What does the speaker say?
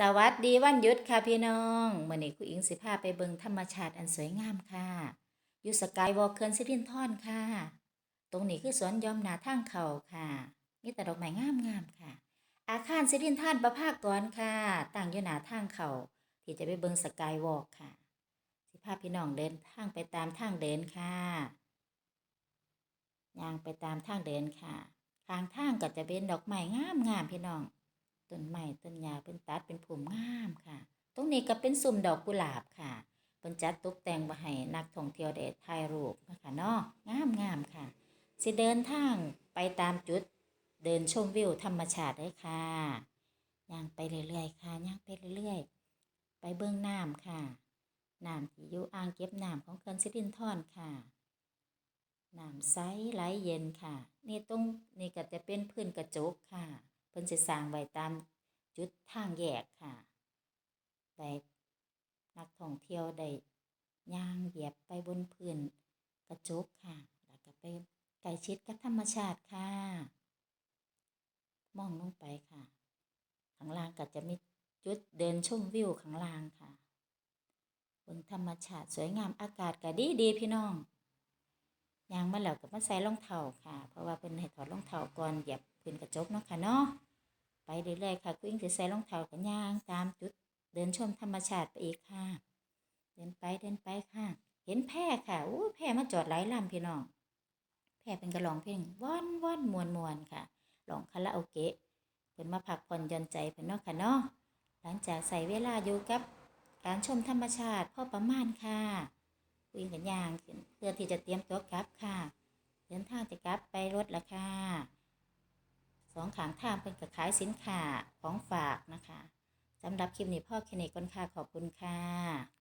สวัสดีวันหยุดค่ะพี่น้องเมื้อนี้ครูอิงสิพาไปเบิงธรรมชาติอันสวยงามค่ะอยู่สกายวอล์กเขื่อนสิรินธรค่ะ ตรงนี้คือสวนยอมหนาทางเขาค่ะมีแต่ดอกไม้งามๆค่ะ อาคารสิรินธรประภาคกรค่ะตั้งอยู่หนาทางเขาที่จะไปเบิงสกายวอล์กค่ะ สิพาพี่น้องเดินทางไปตามทางเดินค่ะย่างไปตามทางเดินค่ะทางทางก็จะเป็นดอกไม้งามๆพี่น้อง ต้นไม้ต้นหญ้าเป็นตัดเป็นผุ่มงามค่ะ ตรงนี้ก็เป็นสุ่มดอกกุหลาบค่ะเป็นจัดตกแต่งมาให้นักท่องเที่ยวได้ถ่ายรูปนะคะเนาะงามงามค่ะ สิเดินทางไปตามจุดเดินชมวิวธรรมชาติได้ค่ะย่างไปเรื่อยๆค่ะย่างไปเรื่อยๆ ไปเบื้องน้ำค่ะน้ำที่อยู่อ่างเก็บน้ำของเขื่อนสิรินธรค่ะน้ำใสไหลเย็นค่ะ นี่ตรงนี่ก็จะเป็นพื้นกระจกค่ะ พิ่นสิสร้างไว้ตามจุดทางแยกค่ะ ได้นักท่องเที่ยวได้ย่างเหยียบไปบนพื้นกระจกค่ะ แล้วก็ไปใกล้ชิดกับธรรมชาติค่ะ มองลงไปค่ะ ข้างล่างก็จะมีจุดเดินชมวิวข้างล่างค่ะบนธรรมชาติสวยงามอากาศก็ดีดีพี่น้อง ยางมาแล้วก็มาใส่รองเท้าค่ะ เพราะว่าเพิ่นให้ถอดรองเท้าก่อนเหยียบพื้นกระจกเนาะค่ะเนาะไปเรื่อยๆค่ะกุ้งจะใส่รองเท้ากันยางตามจุดเดินชมธรรมชาติไปอีกค่ะ เดินไปเดินไปค่ะ เห็นแพค่ะอู้แพมาจอดหลายลำพี่น้องแพเป็นกระลองเพลงว่อนว่อนมวนมวนค่ะลองคาราโอเกะเพิ่นมาพักผ่อนหย่อนใจเพิ่นเนาะค่ะเนาะหลังจากใส่เวลาอยู่กับการชมธรรมชาติพอประมาณค่ะ วิ่งกันย่างขึ้นเพื่อที่จะเตรียมตัวกลับค่ะ เดินทางจะกลับไปรถละค่ะสองขางทางเป็นกระขายสินค้าของฝากนะคะสำหรับคลิปนี้พ่อแค่นี้ก่อนค่ะขอบคุณค่ะ